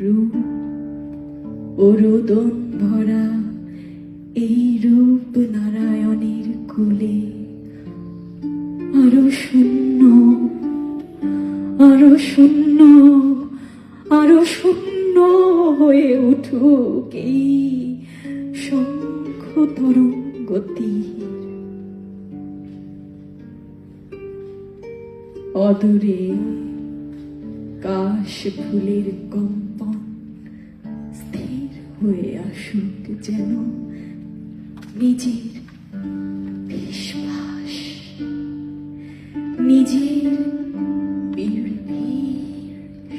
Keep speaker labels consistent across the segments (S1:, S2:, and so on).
S1: রূপ ও ভরা এই রূপ কুলে। আরও শূন্য আরও শূন্য আরও শূন্য হয়ে উঠুক এই শঙ্খ তরঙ্গতি। অদূরে কাশ ফুলের কম্পন স্থির হয়ে আসুক যেন নিজের বিশ্বাস নিজের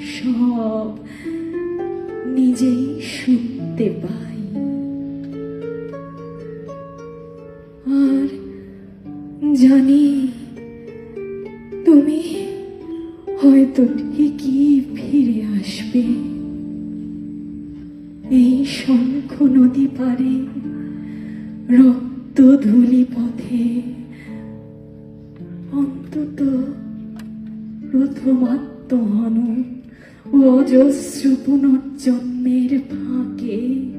S1: সব নিজেই শুনতে পাই। আর জানি হয়তো ঠিকই ফিরে আসবে। এই শঙ্খ নদী পারে রক্ত ধুলি পথে। অন্তত প্রথমাত্মহন ও অজস্র পুনর্জন্মের ফাঁকে।